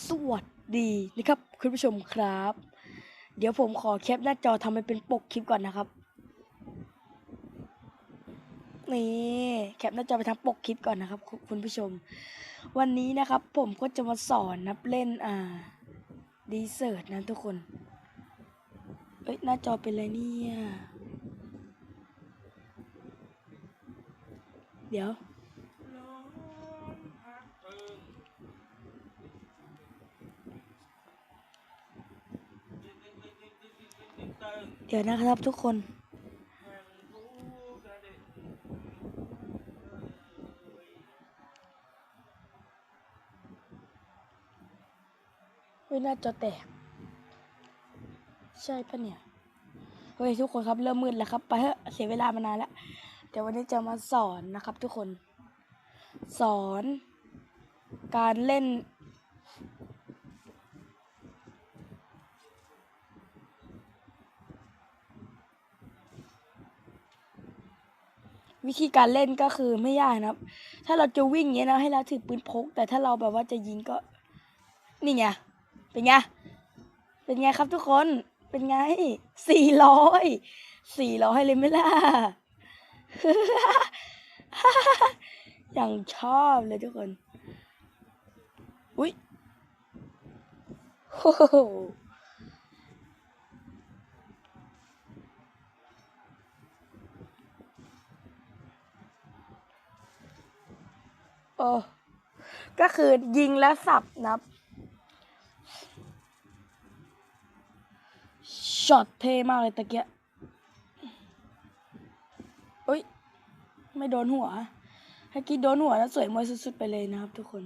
สวัสดีนะครับคุณผู้ชมครับ เดี๋ยวผมขอแคปหน้าจอทำให้เป็นปกคลิปก่อนนะครับนี่แคปหน้าจอไปทำปกคลิปก่อนนะครับ คุณผู้ชม วันนี้นะครับ ผมก็จะมาสอนนับเล่นอ่าดีเซิร์ตนะทุกคนเอ้ยหน้าจอเป็นไรเนี่ย เดี๋ยว เดี๋ยวนะครับทุกคน เฮ้ยน้าจอแตก ใช่ปะเนี่ย เฮ้ยทุกคนครับเริ่มมืดแล้วครับ ไปเถอะเสียเวลามานานแล้ว เดี๋ยววันนี้จะมาสอนนะครับทุกคน สอน การเล่น วิธีการเล่นก็คือไม่ยากนะครับ ถ้าเราจะวิ่งเงี้ยนะให้เราถือปืนพก แต่ถ้าเราแบบว่าจะยิงก็ นี่ไง เป็นไง เป็นไงครับทุกคน เป็นไง สี่ร้อย สี่ร้อยเลยไหมล่ะ อย่างชอบเลยทุกคน อุ้ยโอ้ โอ้ก็คือยิงและสับนับช็อตเท่มากเลยตะเกียเอ้ย ไม่โดนหัวถ้ากี้โดนหัวแล้วสวยมวยสุดๆไปเลยนะครับทุกคน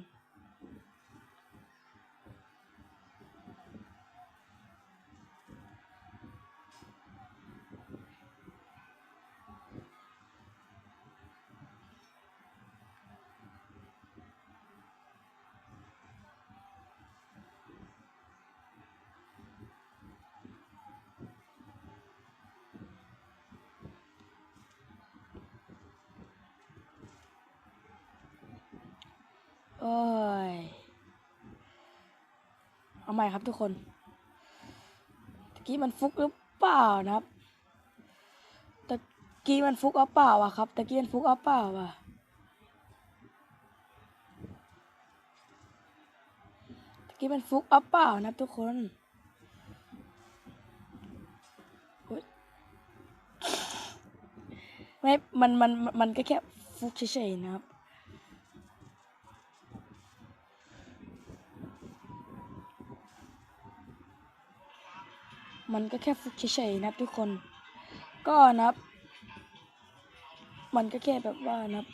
ใหม่ครับทุกคนตะกี้มันฟุกหรือเปล่านะครับตะกี้มันฟุกเอาเปล่าอะครับตะกี้มันฟุกเอาเปล่าอะตะกี้มันฟุกเอาเปล่านะทุกคนโอ๊ยไม่มันมันมันก็แค่ฟุกเฉยๆนะครับ มันก็แค่ฟุกเฉยๆนะครับทุกคน ก็นะครับ มันก็แค่แบบว่านะครับ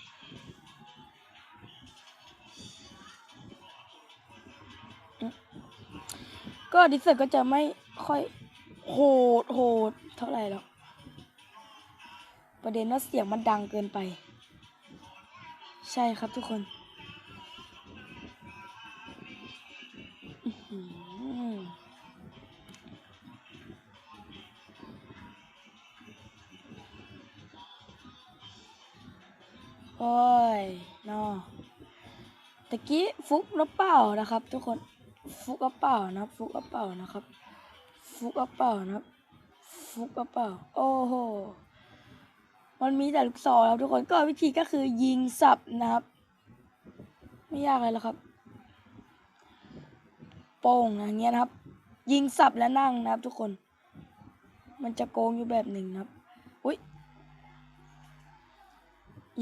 ก็ดิสเซอร์ก็จะไม่ค่อยโหดโหดเท่าไหร่หรอก ประเด็นว่าเสียงมันดังเกินไป ใช่ครับทุกคน โอ้ยนอตะกี้ฟุกหรือเปล่านะครับ ทุกคนฟุกหรือเปล่านะครับ ฟุกหรือเปล่านะครับ ฟุกหรือเปล่านะครับ ฟุกหรือเปล่า โอ้โหมันมีแต่ลูกศรครับทุกคนก็วิธีก็คือยิงสับนะครับ ไม่ยากเลยหรอกครับ โป้งอย่างเงี้ยนะครับ ยิงสับและนั่งนะครับ ทุกคน มันจะโกงอยู่แบบหนึ่งนะครับ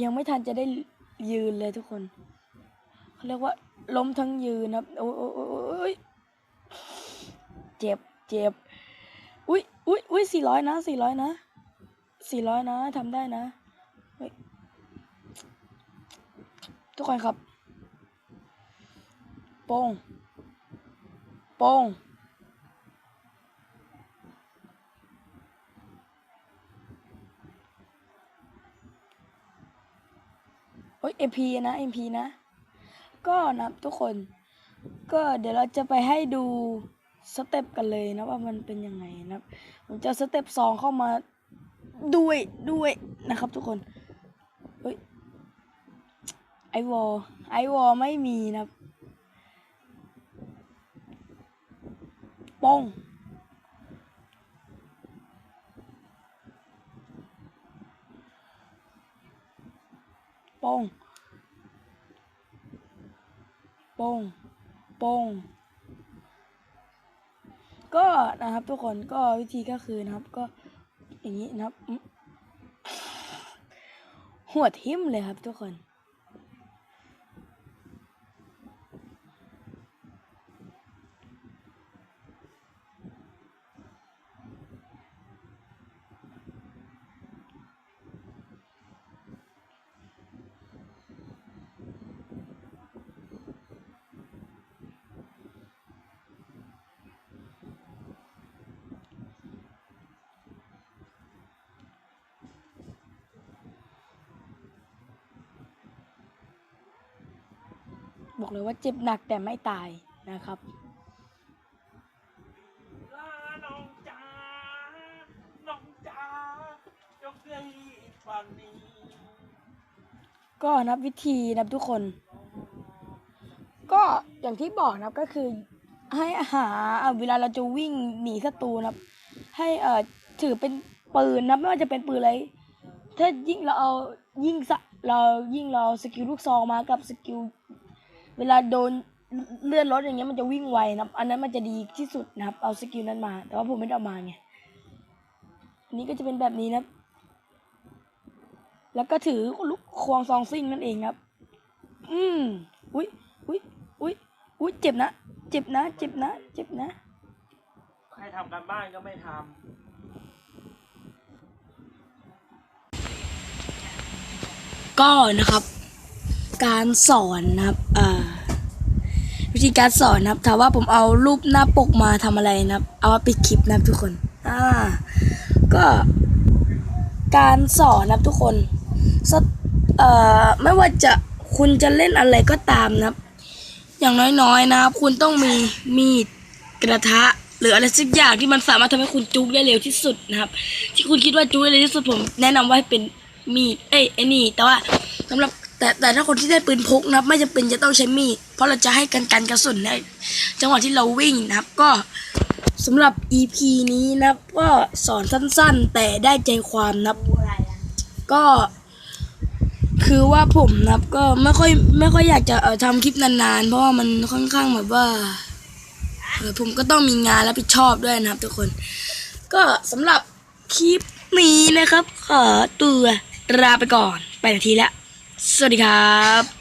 ยังไม่ทันจะได้ยืนเลยทุกคนเขาเรียกว่าล้มทั้งยืนนะครับโอ้ยโอ้ยโอ้ยโอ้ยเจ็บเจ็บอุ้ยอุ้ยอุ้ยสี่ร้อยนะสี่ร้อยนะสี่ร้อยนะทำได้นะทุกคนครับโป้งโป้ง โอ้ย MP นะ MP นะ ก็นะทุกคน ก็เดี๋ยวเราจะไปให้ดูสเต็ปกันเลยนะว่ามันเป็นยังไงนะผมจะสเต็ปสองเข้ามาด้วยด้วยนะครับทุกคนเฮ้ยไอวอลไอวอลไม่มีนะป้อง ป้งโป้งโป้งก็นะครับทุกคนก็วิธีก็คือนะครับ ก็อย่างนี้นะครับ หัวทิ่มเลยครับทุกคน บอกเลยว่าเจ็บหนักแต่ไม่ตายนะครับลาน้องจ๋าน้องจ๋ายกให้ฟังนี้ก็นับวิธีนับทุกคน ก็อย่างที่บอกนะครับก็คือให้หาเอ่อเวลาเราจะวิ่งหนีศัตรูนะครับ ให้เอ่อถือเป็นปืนนะไม่ว่าจะเป็นปืนอะไรถ้ายิ่งเราเอายิ่งสะเรายิ่งเราสกิลลูกซองมากับสกิล เวลาโดนเลื่อนรถอย่างเงี้ยมันจะวิ่งไวนะครับ อันนั้นมันจะดีที่สุดนะครับ เอาสกิลนั้นมา แต่ว่าผมไม่ได้เอามาไงอันนี้ก็จะเป็นแบบนี้นะครับ แล้วก็ถือลูกควงซองซิ่งนั่นเองครับ อืมอุ้ยอุ้ยอุ้ยอุ้ยเจ็บนะ เจ็บนะ เจ็บนะ เจ็บนะ ใครทำการบ้านก็ไม่ทก็นะครับ การสอนนะครับวิธีการสอนนะครับถามว่าผมเอารูปหน้าปกมาทำอะไรนะครับ เอามาปิดคลิปนะครับทุกคนอ่าก็การสอนนะครับทุกคนสเอ่อไม่ว่าจะคุณจะเล่นอะไรก็ตามนะครับ อย่างน้อยๆนะครับ คุณต้องมีมีดกระทะหรืออะไรสักอย่างที่มันสามารถทำให้คุณจุกได้เร็วที่สุดนะครับ ที่คุณคิดว่าจุกได้เร็วที่สุดผมแนะนำว่าให้เป็นมีดเอ้ยไอ้นี่แต่ว่าสำหรับ แต่แต่ถ้าคนที่ได้ปืนพกนะครับ ไม่จำเป็นจะต้องใช้มีดเพราะเราจะให้กันกันกระสุนในจังหวะที่เราวิ่งนะครับ ก็สำหรับ EP นี้นะครับ ก็สอนสั้นๆ แต่ได้ใจความนะครับก็คือว่าผมนะครับก็ไม่ค่อยไม่ค่อยอยากจะเออทำคลิปนานๆ เพราะว่ามันค่อนข้างแบบว่าเออผมก็ต้องมีงานรับผิดชอบด้วยนะครับ ทุกคน ก็สำหรับคลิปนี้นะครับ ขอตัวลาไปก่อนไปนาทีแล้ว สวัสดีครับ